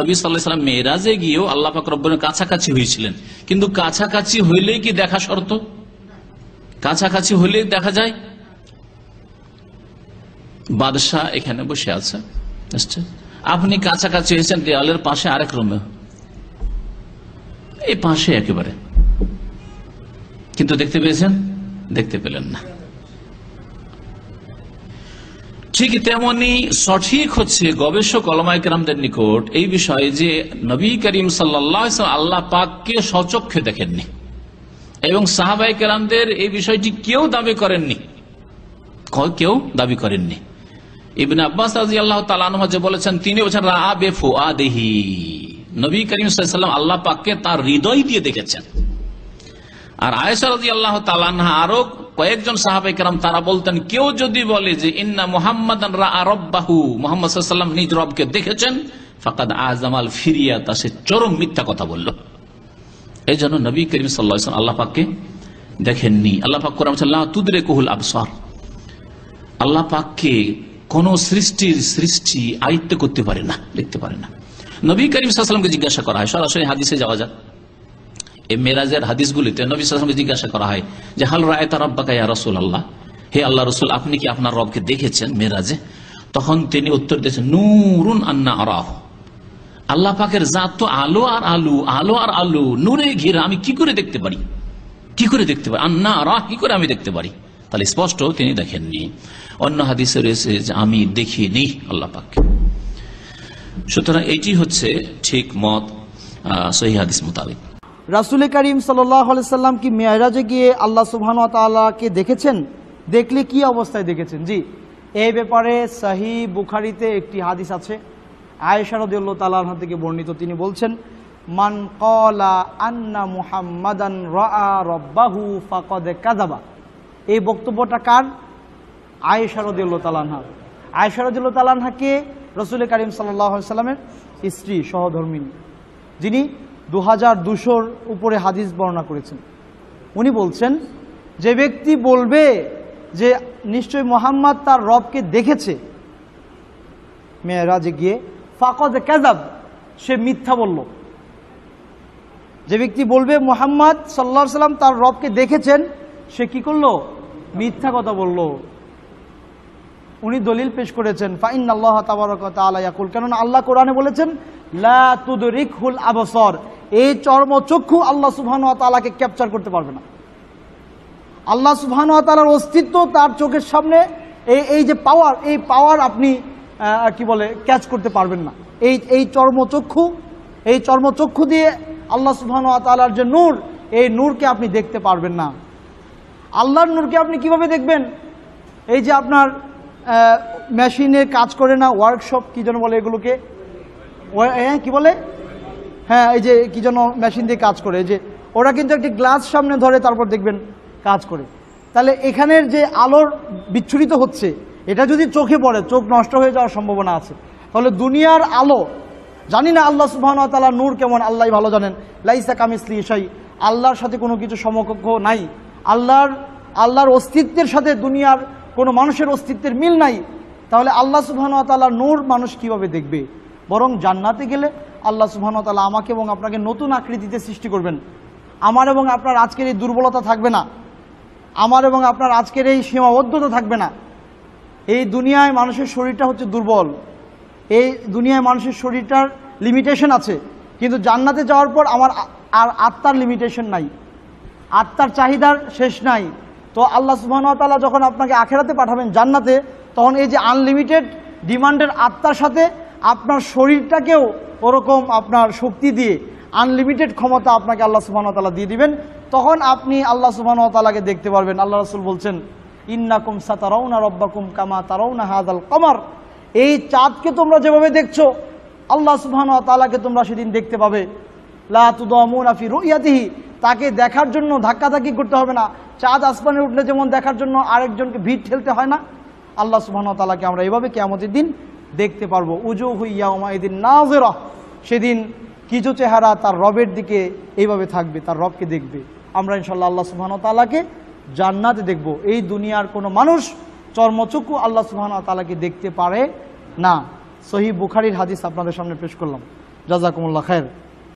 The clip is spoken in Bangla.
নবী মেয়েরাজে গিয়েও আল্লাহ কাছাকাছি হয়েছিলেন কিন্তু কাছাকাছি হইলেই কি দেখা শর্ত? কাছাকাছি হইলেই দেখা যায়? বাদশাহ এখানে বসে আছে। বুঝছেন? আপনি কাছাকাছি হয়েছেন দেওয়ালের পাশে আরেক রুমে। এই পাশে একেবারে। কিন্তু দেখতে পেয়েছেন? দেখতে পেলেন না। ঠিক তেমনি সঠিক হচ্ছে গবেষক অলমাইকরামদের নিকট এই বিষয়ে যে নবী করিম সাল্লাহ আল্লাহ পাককে সচক্ষে দেখেননি এবং সাহাবাই কেরামদের এই বিষয়টি কেউ দাবি করেননি। কেউ দাবি করেননি। ইবিন আব্বাস রাজি আল্লাহ তালানহ যে বলেছেন, তিনি বলছেন রা বেফু আদেহি নবী করিম সাল্লাম আল্লাহ পাককে তার হৃদয় দিয়ে দেখেছেন। আর আয়েশা রাজি আল্লাহ তালানহা আরও কয়েকজন সাহাবাই কেরাম তারা বলতেন, কেউ যদি বলে যে, ইন্না মোহাম্মদ রব্বাহু মোহাম্মদ নিজ রবকে দেখেছেন, ফাকাদ আজমাল ফিরিয়া, তা সে চরম মিথ্যা কথা বলল। এই জন্য নবী করিম সাল্লাহ আল্লাহ পাককে দেখেননি। আল্লাহ পাক কোরআন তুদরে কুহুল আবসর আল্লাপাককে কোন সৃষ্টির সৃষ্টি আয়ত্ত করতে পারে না, দেখতে পারে না। নবী করিম সাল্লামকে জিজ্ঞাসা করা হয়, সরাসরি হাদিসে যাওয়া যায় মেরাজের হাদিসগুলিতে নবী সাল্লামকে জিজ্ঞাসা করা হয় যে, হাল রায় তার রসুল আল্লাহ হে আল্লাহ রসুল, আপনি কি আপনার রবকে দেখেছেন মেরাজে? তখন তিনি উত্তর দিয়েছেন, নুরুন আন্না আরাহ। আল্লাহ পাকের জাত তো আলো আর আলু, আলো আর আলু, নূরে ঘিরা, আমি কি করে দেখতে পারি? কি করে দেখতে পারি? আন্না আরাহ, কি করে আমি দেখতে পারি? তাহলে স্পষ্ট তিনি দেখেননি। অন্য হাদিসে রয়েছে যে, আমি দেখিনি আল্লাহ পাককে সুতরাং এইটি হচ্ছে ঠিক মত সহি হাদিস মোতাবেক। রাসুল করিম সাল্লাম কি মেয়রাজে গিয়ে আল্লাহ সুবহান তালাকে দেখেছেন? দেখলে কি অবস্থায় দেখেছেন? জি, এই ব্যাপারে সাহি বুখারিতে একটি হাদিস আছে। আয়েশারদুল্লাহ তালাহ থেকে বর্ণিত। তিনি বলছেন, মান কলা আন্না মুহাম্মাদান রা রব্বাহু ফাকদ কাজাবা এই বক্তব্যটা কার? আয়েশারদুল্লাহ তালানহা আয়েশারদুল্লাহ তালানহাকে রসুল করিম সাল্লাহ সাল্লামের স্ত্রী, সহধর্মিনী, যিনি দু হাজার দুশোর উপরে হাদিস বর্ণনা করেছেন। উনি বলছেন, যে ব্যক্তি বলবে যে নিশ্চয় মোহাম্মদ তার রবকে দেখেছে, মেয়েরাজে গিয়ে ফাকদ কাজাব সে মিথ্যা বলল। যে ব্যক্তি বলবে মোহাম্মদ সাল্লা সাল্লাম তার রবকে দেখেছেন, সে কি করল? মিথ্যা কথা বলল। উনি দলিল পেশ করেছেন ফাইন আল্লাহ তাবারকাল কেননা আল্লাহ কোরআনে বলেছেন, লা তুদরিক হুল আবসর। এই চর্মচক্ষু আল্লাহ সুবহান তাআলাকে ক্যাপচার করতে পারবে না। আল্লাহ সুবহান তাআলার অস্তিত্ব তার চোখের সামনে, এই এই যে পাওয়ার এই পাওয়ার আপনি কি বলে ক্যাচ করতে পারবেন না। এই এই চর্মচক্ষু এই চর্মচক্ষু দিয়ে আল্লাহ সুবহান তাআলার যে নূর, এই নূরকে আপনি দেখতে পারবেন না। আল্লাহর নূরকে আপনি কীভাবে দেখবেন? এই যে আপনার মেশিনে কাজ করে না ওয়ার্কশপ কি যেন বলে এগুলোকে? হ্যাঁ কি বলে? হ্যাঁ এই যে কি যেন মেশিন দিয়ে কাজ করে যে ওরা কিন্তু একটি গ্লাস সামনে ধরে তারপর দেখবেন কাজ করে। তাহলে এখানের যে আলোর বিচ্ছুরিত হচ্ছে, এটা যদি চোখে পড়ে, চোখ নষ্ট হয়ে যাওয়ার সম্ভাবনা আছে। তাহলে দুনিয়ার আলো, জানি না আল্লাহ সুবাহ তালা নূর কেমন, আল্লাহ ভালো জানেন। লাইসা কামিসলি ইসাই আল্লাহর সাথে কোনো কিছু সমকক্ষ নাই। আল্লাহর আল্লাহর অস্তিত্বের সাথে দুনিয়ার কোনো মানুষের অস্তিত্বের মিল নাই। তাহলে আল্লাহ সুবহান তাআলা নূর মানুষ কীভাবে দেখবে? বরং জান্নাতে গেলে আল্লাহ সুবহান তাআলা আমাকে এবং আপনাকে নতুন আকৃতিতে সৃষ্টি করবেন। আমার এবং আপনার আজকের এই দুর্বলতা থাকবে না। আমার এবং আপনার আজকের এই সীমাবদ্ধতা থাকবে না। এই দুনিয়ায় মানুষের শরীরটা হচ্ছে দুর্বল। এই দুনিয়ায় মানুষের শরীরটার লিমিটেশন আছে। কিন্তু জান্নাতে যাওয়ার পর আমার আর আত্মার লিমিটেশন নাই। আত্মার চাহিদার শেষ নাই। তো আল্লাহ সুবাহতাল্লাহ যখন আপনাকে আখেরাতে পাঠাবেন জান্নাতে, তখন এই যে আনলিমিটেড ডিমান্ডের আত্মার সাথে আপনার শরীরটাকেও ওরকম আপনার শক্তি দিয়ে আনলিমিটেড ক্ষমতা আপনাকে আল্লাহ সুবাহতাল্লাহ দিয়ে দিবেন। তখন আপনি আল্লাহ সুবাহতাল্লাহকে দেখতে পারবেন। আল্লাহ রসুল বলছেন, ইন্নাকুম সাতারাউনা রব্বাকুম কামা তারাউনা হাদাল কমার। এই চাঁদকে তোমরা যেভাবে দেখছ, আল্লাহ সুবহান তাআলাকে তোমরা সেদিন দেখতে পাবে। লা তুদামুনা ফি রুইয়াতিহি, তাকে দেখার জন্য ধাক্কাধাক্কি করতে হবে না। চাঁদ আসমানে উঠলে যেমন দেখার জন্য আরেকজনকে ভিড় ঠেলতে হয় না। আল্লাহ সুবহান তাআলাকে আমরা এভাবে কেয়ামতের দিন দেখতে পারব। উজু হুইয়া এদিন নাজেরা। সেদিন কিছু চেহারা তার রবের দিকে এইভাবে থাকবে, তার রবকে দেখবে। আমরা ইনশাল্লাহ আল্লাহ সুবাহন তালাকে জান্নাতে দেখব। এই দুনিয়ার কোনো মানুষ চর্মচক্ষু আল্লাহ সুবাহন তালাকে দেখতে পারে না। সহি বুখারির হাদিস আপনাদের সামনে পেশ করলাম। জাজাকুমুল্লাহ খের